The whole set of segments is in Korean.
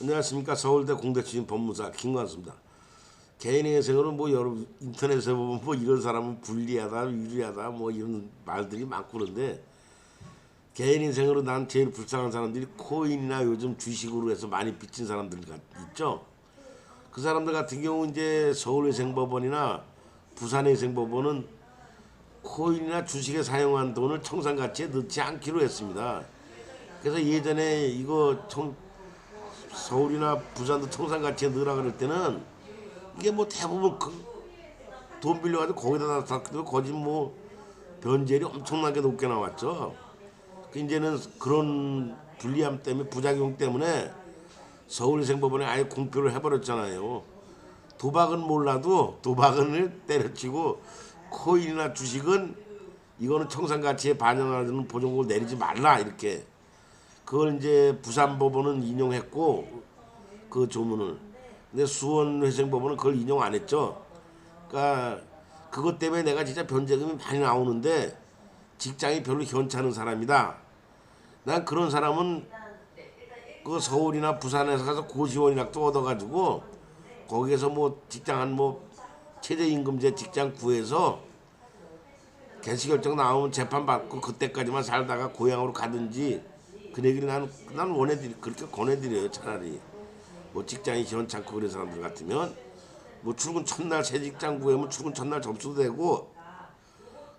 안녕하십니까 서울대 공대 출신 법무사 김관수입니다. 개인의 생활은 뭐 여러분 인터넷에 보면 뭐 이런 사람은 불리하다 유리하다 뭐 이런 말들이 많고 그런데 개인 인생으로 난 제일 불쌍한 사람들이 코인이나 요즘 주식으로 해서 많이 빚진 사람들 같- 있죠. 그 사람들 같은 경우 이제 서울회생법원이나 부산회생법원은 코인이나 주식에 사용한 돈을 청산가치에 넣지 않기로 했습니다. 그래서 예전에 이거 청, 서울이나 부산도 청산가치에 넣으라 그럴 때는 이게 뭐 대부분 그 돈 빌려가지고 거기다 놨다고 거짓 뭐 변제율이 엄청나게 높게 나왔죠. 그 이제는 그런 불리함 때문에 부작용 때문에 서울생법원에 아예 공표를 해버렸잖아요. 도박은 몰라도 도박은 때려치고 코인이나 주식은 이거는 청산가치에 반영하는 보정금을 내리지 말라 이렇게 그걸 이제 부산법원은 인용했고 그 조문을 근데 수원회생법원은 그걸 인용 안 했죠. 그러니까 그것 때문에 내가 진짜 변제금이 많이 나오는데 직장이 별로 현찮은 사람이다. 난 그런 사람은 그 서울이나 부산에서 가서 고시원이라도 얻어가지고 거기에서 뭐 직장 한 뭐 최저임금제 직장 구해서 개시 결정 나오면 재판 받고 그때까지만 살다가 고향으로 가든지 그 얘기를 나는 난 원해드리 그렇게 권해드려요 차라리 뭐 직장이 시원찮고 그런 사람들 같으면 뭐 출근 첫날 새 직장 구하면 출근 첫날 접수도 되고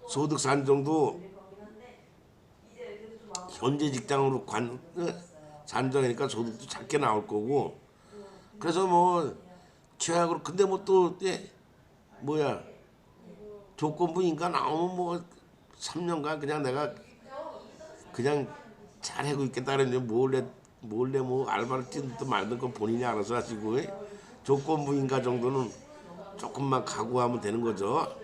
소득 산정도 현재 직장으로 관 산정이니까 소득도 작게 나올 거고. 그래서 뭐 최악으로 근데 뭐또 뭐야. 조건부 인가 나오면 뭐 3년간 그냥 내가 그냥 잘하고 있겠다는데 몰래 몰래 뭐 알바를 뛰든 말든 건 본인이 알아서 하시고 조건부 인가 정도는 조금만 각오하면 되는 거죠.